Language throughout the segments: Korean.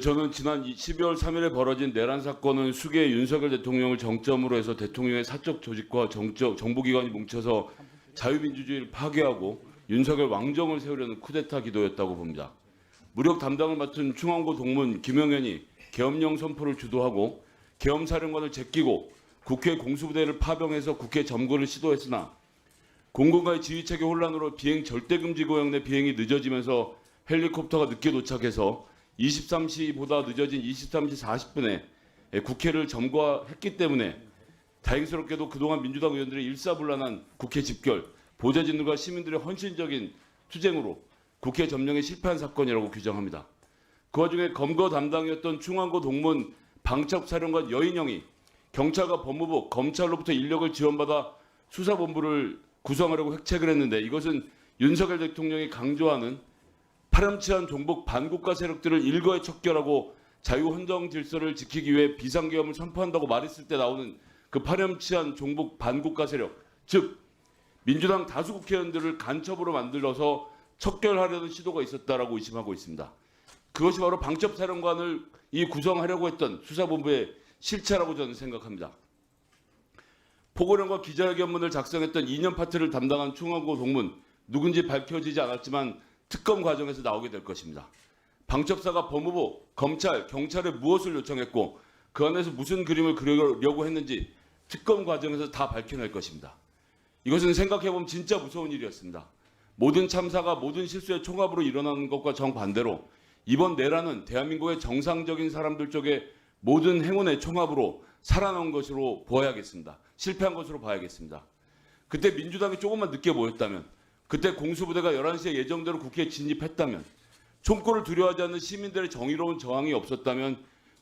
저는 지난 12월 3일에 벌어진 내란 사건은 수계 윤석열 대통령을 정점으로 해서 대통령의 사적 조직과 정적 정보기관이 뭉쳐서 자유민주주의를 파괴하고 윤석열 왕정을 세우려는 쿠데타 기도였다고 봅니다. 무력 담당을 맡은 중앙고 동문 김영현이 계엄령 선포를 주도하고 계엄사령관을 제끼고 국회 공수부대를 파병해서 국회 점거를 시도했으나 공군과의 지휘체계 혼란으로 비행 절대금지 구역 내 비행이 늦어지면서 헬리콥터가 늦게 도착해서 23시보다 늦어진 23시 40분에 국회를 점거했기 때문에 다행스럽게도 그동안 민주당 의원들의 일사불란한 국회 집결, 보좌진들과 시민들의 헌신적인 투쟁으로 국회 점령에 실패한 사건이라고 규정합니다. 그 와중에 검거 담당이었던 중앙고 동문 방첩사령관 여인영이 경찰과 법무부, 검찰로부터 인력을 지원받아 수사본부를 구성하려고 획책을 했는데 이것은 윤석열 대통령이 강조하는 파렴치한 종북 반국가 세력들을 일거에 척결하고 자유 헌정 질서를 지키기 위해 비상계엄을 선포한다고 말했을 때 나오는 그 파렴치한 종북 반국가 세력, 즉 민주당 다수 국회의원들을 간첩으로 만들어서 척결하려는 시도가 있었다라고 의심하고 있습니다. 그것이 바로 방첩사령관을 이 구성하려고 했던 수사본부의 실체라고 저는 생각합니다. 포고령과 기자회견문을 작성했던 2년 파트를 담당한 충원고 동문 누군지 밝혀지지 않았지만 특검 과정에서 나오게 될 것입니다. 방첩사가 법무부, 검찰, 경찰에 무엇을 요청했고 그 안에서 무슨 그림을 그리려고 했는지 특검 과정에서 다 밝혀낼 것입니다. 이것은 생각해보면 진짜 무서운 일이었습니다. 모든 참사가 모든 실수의 총합으로 일어나는 것과 정반대로 이번 내란은 대한민국의 정상적인 사람들 쪽에 모든 행운의 총합으로 살아난 것으로 보아야겠습니다. 실패한 것으로 봐야겠습니다. 그때 민주당이 조금만 늦게 모였다면 그때 공수부대가 11시에 예정대로 국회에 진입했다면 총권을 두려워하지 않는 시민들의 정의로운 저항이 없었다면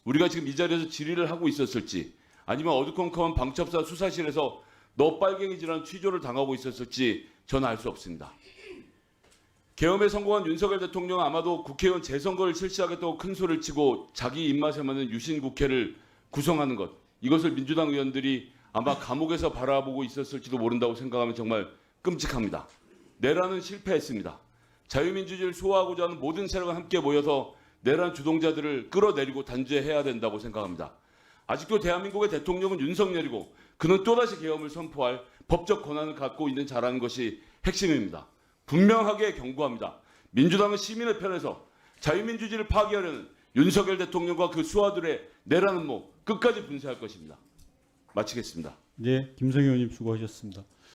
우리가 지금 이 자리에서 질의를 하고 있었을지 아니면 어두컴컴한 방첩사 수사실에서 너 빨갱이지라는 취조를 당하고 있었을지 저는 알 수 없습니다. 계엄에 성공한 윤석열 대통령은 아마도 국회의원 재선거를 실시하겠다고 큰 소리를 치고 자기 입맛에 맞는 유신 국회를 구성하는 것 이것을 민주당 의원들이 아마 감옥에서 바라보고 있었을지도 모른다고 생각하면 정말 끔찍합니다. 내란은 실패했습니다. 자유민주주의를 수호하고자 하는 모든 세력과 함께 모여서 내란 주동자들을 끌어내리고 단죄해야 된다고 생각합니다. 아직도 대한민국의 대통령은 윤석열이고 그는 또다시 계엄을 선포할 법적 권한을 갖고 있는 자라는 것이 핵심입니다. 분명하게 경고합니다. 민주당은 시민의 편에서 자유민주주의를 파괴하려는 윤석열 대통령과 그 수하들의 내란 음모 끝까지 분쇄할 것입니다. 마치겠습니다. 네, 김성희 의원님 수고하셨습니다.